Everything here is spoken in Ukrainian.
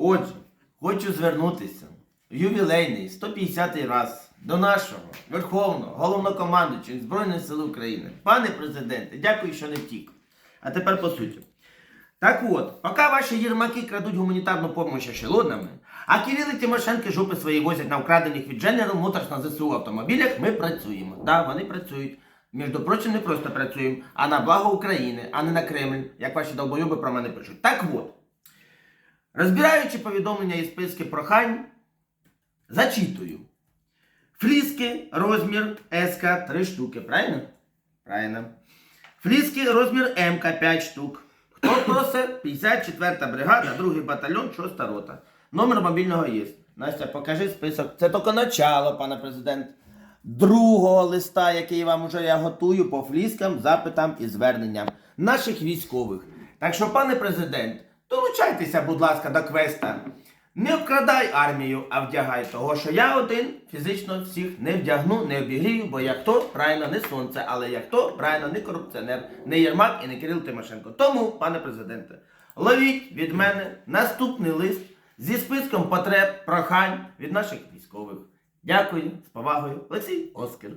Отже, хочу звернутися в ювілейний 150-й раз до нашого Верховного головнокомандуючого Збройних сил України. Пане президенте, дякую, що не втік. А тепер по суті. Так от, поки ваші єрмаки крадуть гуманітарну допомогу ешелонами, а Кирил і Тимошенко жопи свої возять на вкрадених від General Motors на ЗСУ автомобілях, ми працюємо. Да, вони працюють. Між прочим, не просто працюємо, а на благо України, а не на Кремль, як ваші долбойоби про мене пишуть. Так от, розбираючи повідомлення і списки прохань, зачитую. Фліски розмір СК 3 штуки, правильно? Правильно. Фліски розмір МК 5 штук. Хто просить? 54 бригада, 2 батальйон, 6 рота. Номер мобільного є. Настя, покажи список. Це тільки начало, пане президент. Другого листа, який вам уже я готую по фліскам, запитам і зверненням наших військових. Так що, пане президент, долучайтеся, будь ласка, до квеста. Не обкрадай армію, а вдягай того, що я один фізично всіх не вдягну, не обігрію, бо як то правильно не сонце, але як то правильно не корупціонер, не Єрмак і не Кирил Тимошенко. Тому, пане президенте, ловіть від мене наступний лист зі списком потреб, прохань від наших військових. Дякую, з повагою, Олексій Оскар.